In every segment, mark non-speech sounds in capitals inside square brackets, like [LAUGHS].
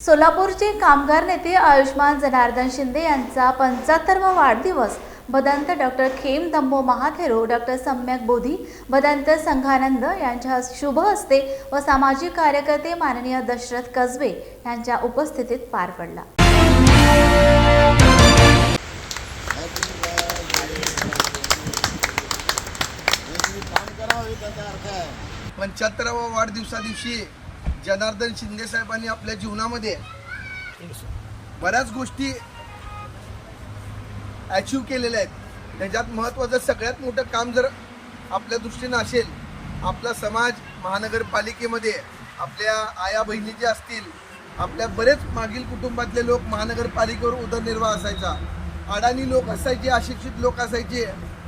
सोलापूरचे कामगार नेते आयुष्मान जनार्दन शिंदे यांचा पंचाहत्तरवा वाढदिवस. भदंत डॉक्टर खेम दंबो महाथेरो डॉक्टर सम्यक बोधी भदंत संघानंद यांच्या शुभ हस्ते व सामाजिक कार्यकर्ते माननीय दशरथ कसबे यांच्या उपस्थितीत पार पडला. पंच्याहत्तरावा वाढदिवसा दिवशी जनार्दन शिंदे साहेबांनी आपल्या जीवनामध्ये बऱ्याच गोष्टी अचीव केलेल्या आहेत. त्याच्यात महत्त्वाचं सगळ्यात मोठं काम जर आपल्या दृष्टीनं असेल आपला समाज महानगरपालिकेमध्ये आपल्या आया बहिणी जे असतील आपल्या बरेच मागील कुटुंबातले लोक महानगरपालिकेवर उदरनिर्वाह असायचा. अडाणी लोक असायचे अशिक्षित लोक असायचे.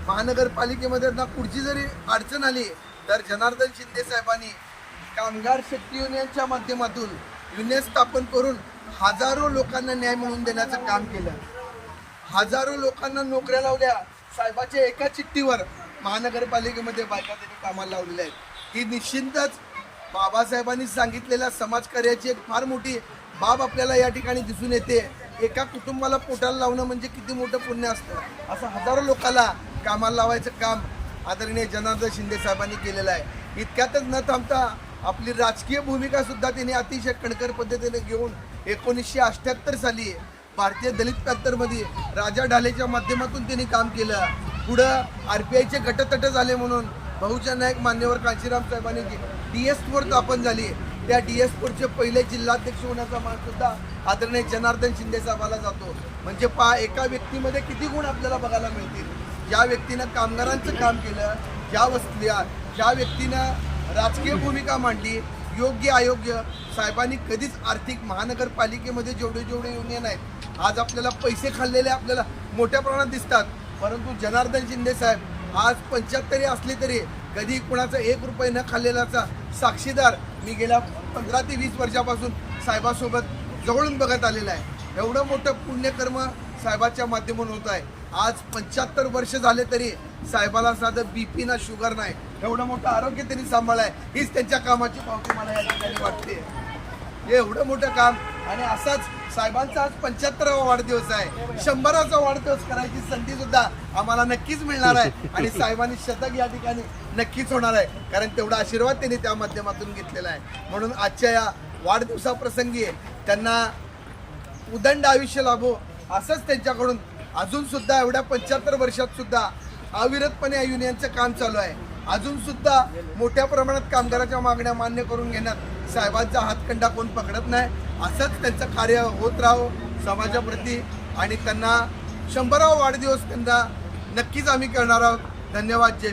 महानगरपालिकेमध्ये ना पुढची जरी अडचण आली तर जनार्दन शिंदे साहेबांनी कामगार शक्ती युनियनच्या माध्यमातून युनियन स्थापन करून हजारो लोकांना न्याय मिळवून देण्याचं काम केलं. हजारो लोकांना नोकऱ्या लावल्या. साहेबाच्या एका चिठ्ठीवर महानगरपालिकेमध्ये बायका त्यांनी कामाला लावलेल्या आहेत. ही निश्चिंतच बाबासाहेबांनी सांगितलेल्या समाजकार्याची एक फार मोठी बाब आपल्याला या ठिकाणी दिसून येते. एका कुटुंबाला पोटाला लावणं म्हणजे किती मोठं पुण्य असतं. असं हजारो लोकांना कामाला लावायचं काम आदरणीय जनार्दन शिंदे साहेबांनी केलेलं आहे. इतक्यातच न थांबता आपली राजकीय भूमिका सुद्धा त्यांनी अतिशय कणकर पद्धतीने घेऊन एकोणीसशे अठ्ठ्याहत्तर साली भारतीय दलित पॅथरमध्ये राजा ढालेच्या माध्यमातून त्यांनी काम केलं. पुढं आर पी आयचे गटतट झाले म्हणून बहुजन नायक मान्यवर कांशीराम साहेबांनी डी एस फोर स्थापन झाली त्या डी एस फोरचे पहिले जिल्हाध्यक्ष होण्याचा मान सुद्धा आदरणीय जनार्दन शिंदे साहेबाला जातो. म्हणजे पा एका व्यक्तीमध्ये किती गुण आपल्याला बघायला मिळतील? ज्या व्यक्तीनं कामगारांचं काम केलं ज्या वस्तल्या ज्या व्यक्तीनं राजकीय भूमिका मांडली. योग्य अयोग्य. साहेबांनी कधीच आर्थिक महानगरपालिकेमध्ये जेवढे जेवढे युनियन आहेत आज आपल्याला पैसे खाल्लेले आपल्याला मोठ्या प्रमाणात दिसतात. परंतु जनार्दन शिंदे साहेब आज पंच्याहत्तरी असले तरी कधी कुणाचा एक रुपये न खाल्लेलाचा साक्षीदार मी गेल्या पंधरा ते वीस वर्षापासून साहेबासोबत जवळून बघत आलेला आहे. एवढं मोठं पुण्यकर्म साहेबाच्या माध्यमातून होत आहे. आज पंच्याहत्तर वर्ष झाले तरी साहेबाला साधं बी पी ना शुगर नाही. एवढं मोठं आरोग्य त्यांनी सांभाळाय हीच त्यांच्या कामाची पावती मला या ठिकाणी वाटते हे एवढं मोठं काम आणि असाच साहेबांचा आज पंच्याहत्तरावा वाढदिवस आहे. शंभराचा वाढदिवस करायची संधी सुद्धा आम्हाला नक्कीच मिळणार आहे आणि [LAUGHS] साहेबांनी शतक या ठिकाणी नक्कीच होणार आहे. कारण तेवढा आशीर्वाद त्यांनी त्या माध्यमातून घेतलेला आहे. म्हणून आजच्या या वाढदिवसाप्रसंगी त्यांना उदंड आयुष्य लाभो असंच त्यांच्याकडून अजून सुद्धा एवढ्या पंच्याहत्तर वर्षात सुद्धा अविरतपणे या युनियनचं काम चालू आहे. अजून सुद्धा मोठ्या प्रमाणात कामगाराच्या मागण्या मान्य करून घेण्यात साहेबांचा हातखंडा कोण पकडत नाही असंच त्यांचं कार्य होत राहो समाजाप्रती. आणि त्यांना शंभरावा वाढदिवस त्यांना नक्कीच आम्ही करणार आहोत. धन्यवाद. जय